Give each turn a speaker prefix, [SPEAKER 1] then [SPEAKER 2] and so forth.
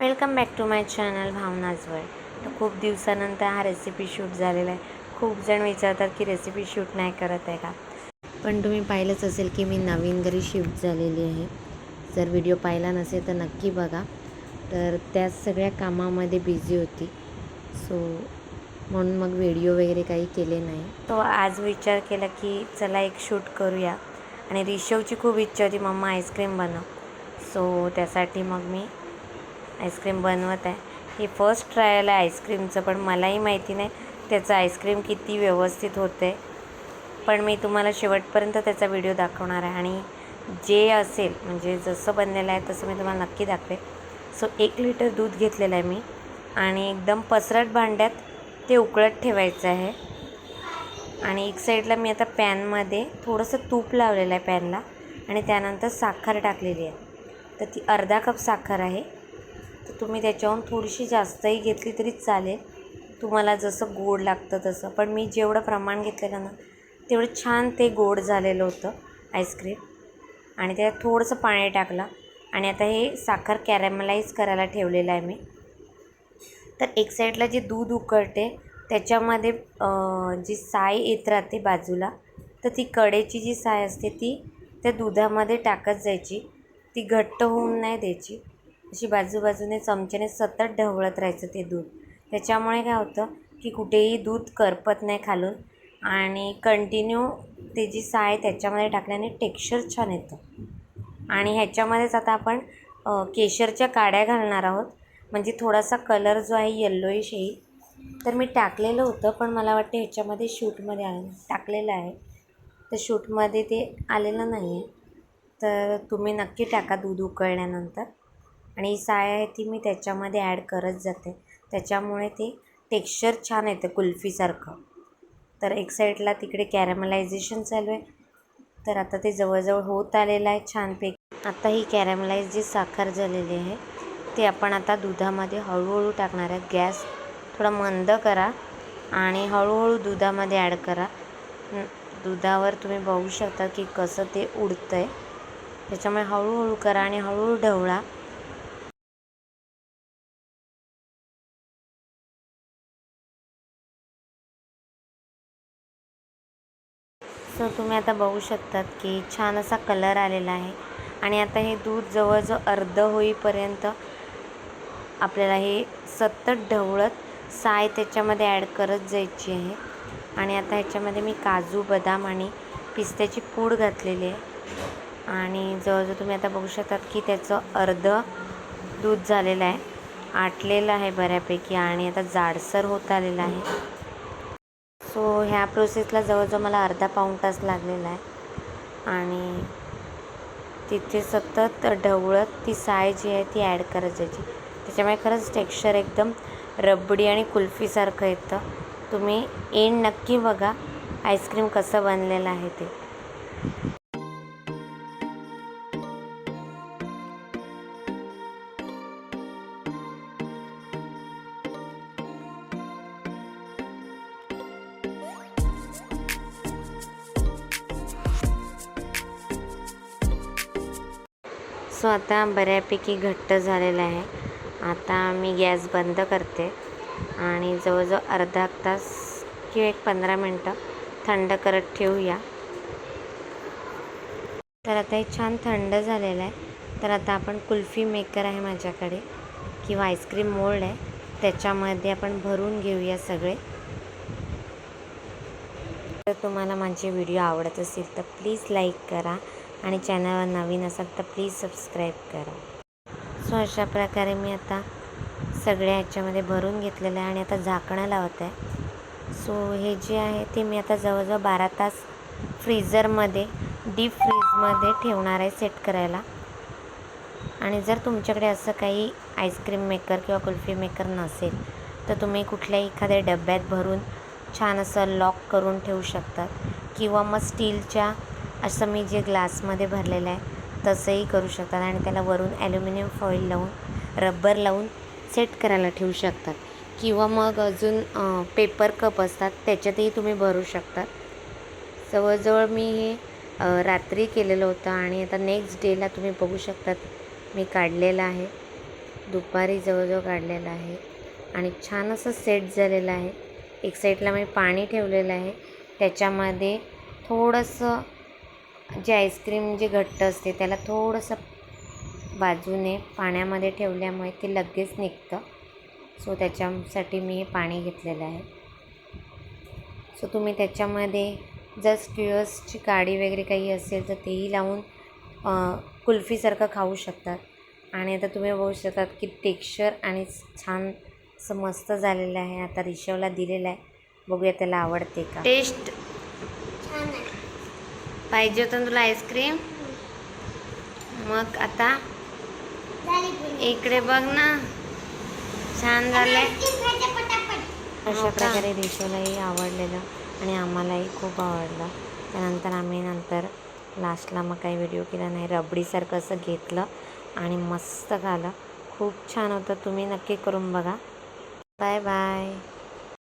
[SPEAKER 1] Welcome back to my channel भावनाजवळ तर खूप दिवसानंतर हा रेसिपी शूट झालेला आहे. खूप जण विचारतात की रेसिपी शूट नाही करत आहे का? पण तुम्ही पाहिलंच असेल की मी नवीन घरी शिफ्ट झालेली आहे. जर व्हिडिओ पाहिला नसेल तर नक्की बघा. तर त्या सगळ्या कामामध्ये बिझी होती. सो म्हणून मग व्हिडिओ वगैरे काही केले नाही. तो आज विचार केला की चला एक शूट करूया. आणि रिशवची खूप इच्छा होती मम्मा आईस्क्रीम बनव. सो त्यासाठी मग मी आईस्क्रीम बनवत आहे. हे फर्स्ट ट्रायल आहे आईस्क्रीमचं पण मलाही माहिती नाही त्याचं आईस्क्रीम किती व्यवस्थित होते पण मी तुम्हाला शेवटपर्यंत त्याचा व्हिडिओ दाखवणार आहे. आणि जे असेल म्हणजे जसं बनलेलं आहे तसं मी तुम्हाला नक्की दाखवेन. सो एक लिटर दूध घेतलेलं आहे मी. आणि एकदम पसरट भांड्यात ते उकळत ठेवायचं आहे. आणि एक साईडला मी आता पॅनमध्ये थोडंसं तूप लावलेलं आहे पॅनला आणि त्यानंतर साखर टाकलेली आहे. तर ती अर्धा कप साखर आहे. तर तुम्ही त्याच्याहून थोडीशी जास्तही घेतली तरी चालेल. तुम्हाला जसं गोड लागतं तसं. पण मी जेवढं प्रमाण घेतलेलं ना तेवढं छान ते गोड झालेलं होतं आईस्क्रीम. आणि त्यात थोडंसं पाणी टाकलं. आणि आता हे साखर कॅरेमलाईज करायला ठेवलेलं आहे मी. तर एक साईडला जे दूध उकळते त्याच्यामध्ये जी साय येत राहते बाजूला तर ती कडेची जी साय असते ती त्या दुधामध्ये टाकत जायची. ती घट्ट होऊन नाही द्यायची. अशी बाजूबाजूने चमच्याने सतत ढवळत राहायचं ते दूध. त्याच्यामुळे काय होतं की कुठेही दूध करपत नाही खालून आणि कंटिन्यू ते जी साय त्याच्यामध्ये टाकल्याने टेक्स्चर छान येतं. आणि ह्याच्यामध्येच आता आपण केशरच्या काड्या घालणार आहोत. म्हणजे थोडासा कलर जो आहे येल्लोईश येईल. तर मी टाकलेलं होतं पण मला वाटतं ह्याच्यामध्ये शूटमध्ये आ टाकलेलं आहे. तर शूटमध्ये ते आलेलं नाही आहे तर तुम्ही नक्की टाका दूध उकळल्यानंतर. आणि साय आहे ती मी त्याच्यामध्ये ॲड करत जाते. त्याच्यामुळे ते टेक्स्चर छान येतं कुल्फीसारखं. तर एक साईडला तिकडे कॅरमलायझेशन चालू आहे. तर आता ते जवळजवळ होत आलेलं आहे छानपैकी. आता ही कॅरमलाइज जी साखर झालेली आहे ते आपण आता दुधामध्ये हळूहळू टाकणार आहे. गॅस थोडा मंद करा आणि हळूहळू दुधामध्ये ॲड करा. दुधावर तुम्ही बघू शकता की कसं ते उडतं आहे त्याच्यामुळे हळूहळू करा आणि हळूहळू ढवळा. सो तुम्ही आता बघू शकतात की छान असा कलर आलेला आहे. आणि आता हे दूध जवळजवळ अर्ध होईपर्यंत आपल्याला हे सतत ढवळत साय त्याच्यामध्ये ॲड करत जायची आहे. आणि आता ह्याच्यामध्ये मी काजू बदाम आणि पिस्त्याची पूड घातलेली आहे. आणि जवळजवळ तुम्ही आता बघू शकतात की त्याचं अर्ध दूध झालेलं आहे. आटलेलं आहे बऱ्यापैकी आणि आता जाडसर होत आलेलं आहे. सो ह्या प्रोसेसला जवळजवळ मला अर्धा पाऊण तास लागलेला आहे. आणि तिथे सतत ढवळत ती साय जी आहे ती ॲड करत जायची त्याच्यामुळे खरंच टेक्स्चर एकदम रबडी आणि कुल्फीसारखं येतं. तुम्ही एंड नक्की बघा. आईस्क्रीम कसं बनलेलं आहे ते. सो आता बऱ्यापैकी घट्ट झालेलं आहे. आता मी गॅस बंद करते आणि जवळजवळ अर्धा तास किंवा एक पंधरा मिनटं थंड करत ठेवूया. तर आता हे छान थंड झालेलं आहे. तर आता आपण कुल्फी मेकर आहे माझ्याकडे किंवा आईस्क्रीम मोल्ड आहे. त्याच्यामध्ये आपण भरून घेऊया सगळे. तर तुम्हाला माझे व्हिडिओ आवडत असेल तर प्लीज लाईक करा. आणि चॅनलवर नवीन असाल तर प्लीज सबस्क्राईब करा. सो अशा प्रकारे मी आता सगळ्या ह्याच्यामध्ये भरून घेतलेलं आहे आणि आता झाकणं लावत आहे. सो हे जे आहे ते मी आता जवळजवळ बारा तास फ्रीझरमध्ये डीप फ्रीजमध्ये ठेवणार आहे सेट करायला. आणि जर तुमच्याकडे असं काही आईस्क्रीम मेकर किंवा कुल्फी मेकर नसेल तर तुम्ही कुठल्याही एखाद्या डब्यात भरून छान असं लॉक करून ठेवू शकतात. किंवा मग स्टीलच्या असं मी जे ग्लासमध्ये भरलेलं आहे तसंही करू शकतात आणि त्याला वरून ॲल्युमिनियम फॉईल लावून रब्बर लावून सेट करायला ठेवू शकतात. किंवा मग अजून पेपर कप असतात त्याच्यातही तुम्ही भरू शकतात. जवळजवळ मी हे रात्री केलेलं होतं आणि आता नेक्स्ट डेला तुम्ही बघू शकतात मी काढलेलं आहे. दुपारी जवळजवळ काढलेलं आहे. आणि छान असं सेट झालेलं आहे. एक साईडला मी पाणी ठेवलेलं आहे. त्याच्यामध्ये थोडंसं जे आईस्क्रीम जे घट्ट असते त्याला थोडंसं बाजूने पाण्यामध्ये ठेवल्यामुळे ते लगेच निघतं. सो त्याच्यासाठी मी हे पाणी घेतलेलं आहे. सो तुम्ही त्याच्यामध्ये जर स्क्युअर्सची काडी वगैरे काही असेल तर तेही लावून कुल्फीसारखं खाऊ शकतात. आणि आता तुम्ही बघू शकतात की टेक्स्चर आणि छान असं मस्त झालेलं आहे. आता रिशवला दिलेलं आहे. बघूया त्याला आवडते का? टेस्ट पाहिजे होतं तुला आईस्क्रीम? मग आता. इकडे बघ ना. छान झालंय.
[SPEAKER 2] पटापट
[SPEAKER 1] अशा प्रकारे रिशोलाही आवडलेलं आणि आम्हालाही खूप आवडलं. त्यानंतर आम्ही नंतर लास्टला मग काही व्हिडिओ केला नाही. रबडीसारखं असं घेतलं आणि मस्त खाल्लं खूप छान होतं. तुम्ही नक्की करून बघा. Bye bye.